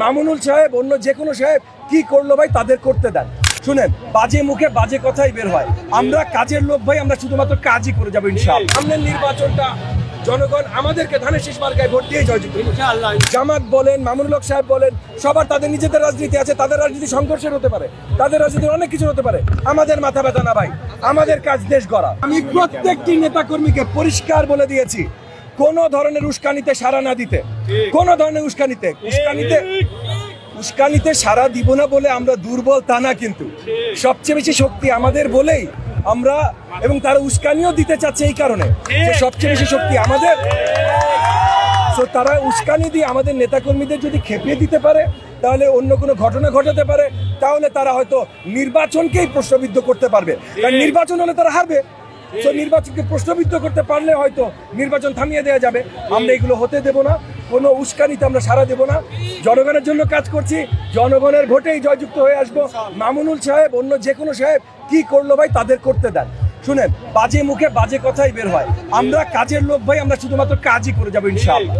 মামুনুল সাহেব অন্য যে কোনো সাহেব কি করল ভাই তাদের করতে দেন। শুনেন বাজে মুখে বাজে কথাই বের হয়। আমরা কাজের লোক ভাই আমরা শুধুমাত্র কাজই করে যাব ইনশাআল্লাহ। সামনের নির্বাচনটা জনগণ আমাদেরকে ধানের শেষ মার্কায় ভোট দিয়ে জয়যুক্ত। জামাত বলেন মামুনুল হক সাহেব বলেন সবার তাদের নিজেদের রাজনীতি আছে তাদের রাজনীতি সংঘর্ষের হতে পারে তাদের রাজনীতি অনেক কিছু হতে পারে। আমাদের মাথা ব্যথা না ভাই আমাদের কাজ দেশ গড়া। আমি প্রত্যেকটি নেতা কর্মীকে পরিষ্কার বলে দিয়েছি কোন ধরনের উস্কানিতে সারা না দিতে। কোন ধরনের উস্কানিতে। উস্কানিতে উস্কানিতে সারা দিব না বলে আমরা দুর্বল তা না কিন্তু। সবচেয়ে বেশি শক্তি আমাদের বলেই আমরা এবং তারা উস্কানিও দিতে চাচ্ছে এই কারণে যে সবচেয়ে বেশি শক্তি আমাদের। তো তারা উস্কানি দিয়ে আমাদের নেতাকর্মীদের যদি খেপিয়ে দিতে পারে তাহলে অন্য কোনো ঘটনা ঘটাতে পারে তাহলে তারা হয়তো নির্বাচনকেই প্রশ্নবিদ্ধ করতে পারবে। কারণ নির্বাচন হলে তারা হারবে। তো নির্বাচনকে প্রশ্নবিদ্ধ করতে পারলে হয়তো নির্বাচন থামিয়ে দেওয়া যাবে। আমরা এগুলো হতে দেব না। কোনো উস্কানিতে আমরা সারা দেব না। জনগণের জন্য কাজ করছি। জনগণের ভোটেই জয়যুক্ত হয়ে আসব। মামুনুল সাহেব, অন্য যে কোনো সাহেব কি করল ভাই তাদের করতে দেন। শুনেন, বাজে মুখে বাজে কথাই বের হয়। আমরা কাজের লোক ভাই, আমরা শুধুমাত্র কাজই করে যাব ইনশাআল্লাহ।